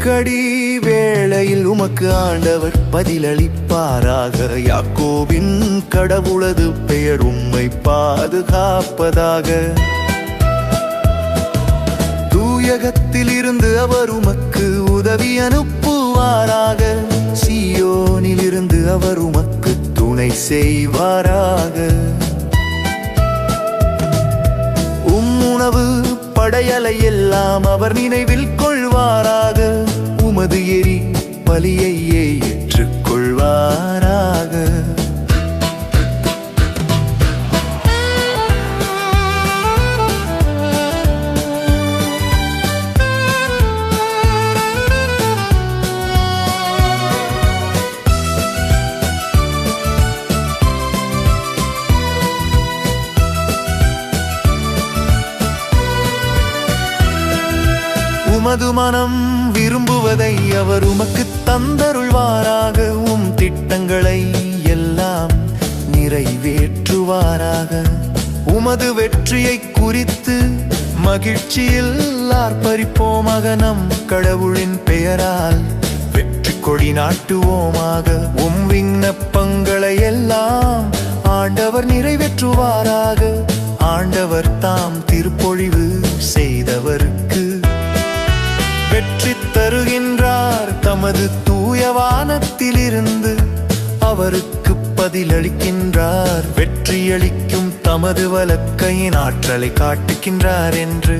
நெருக்கடி வேளையில் உமக்கு ஆண்டவர் பதிலளிப்பாராக. யாக்கோவின் கடவுளது பெயர் உம்மை பாதுகாப்பதாக. தூயகத்தில் இருந்து அவர் உமக்கு உதவி அனுப்புவாராக. சியோனில் இருந்து அவர் உமக்கு துணை செய்வாராக. உம் உணவு படையலை எல்லாம் அவர் நினைவில் கொள்வாராக. உமது எரி பலியையே ஏற்றுக்கொள்வாரா? உமது மனம் விரும்புவதை அவர் உமக்கு தந்தருள்வாராக. உம் திட்டங்களை எல்லாம் நிறைவேற்றுவாராக. உமது வெற்றியை குறித்து மகிழ்ச்சியில் ஆர்ப்பரிப்போமாக. நம் கடவுளின் பெயரால் வெற்றி கொடி நாட்டுவோமாக. உம் விண்ணப்பங்களை எல்லாம் ஆண்டவர் நிறைவேற்றுவாராக. ஆண்டவர் தாம் திருப்பொழிவு செய் தருகின்றார். தமது தூய வானத்திலிருந்து அவருக்கு பதிலளிக்கின்றார். வெற்றியளிக்கும் தமது வலக்கையின் ஆற்றலை காட்டுகின்றார் என்று.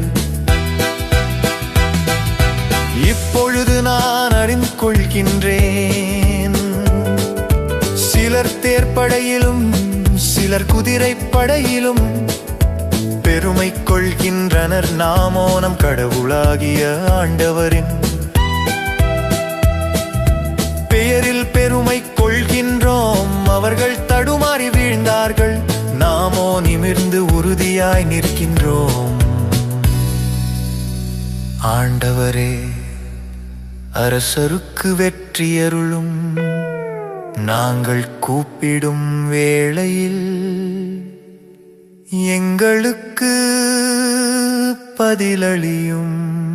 இப்பொழுது நான் அறிந்து கொள்கின்றேன். சிலர் தேர்ப்படையிலும் சிலர் குதிரைப்படையிலும் பெருமை கொள்கின்றனர். நாமோ நம் கடவுளாகிய ஆண்டவரின் உறுதியாய் நிற்கின்றோம். ஆண்டவரே அரசருக்கு வெற்றியருளும் நாங்கள் கூப்பிடும் வேளையில் எங்களுக்கு பதிலளியும்.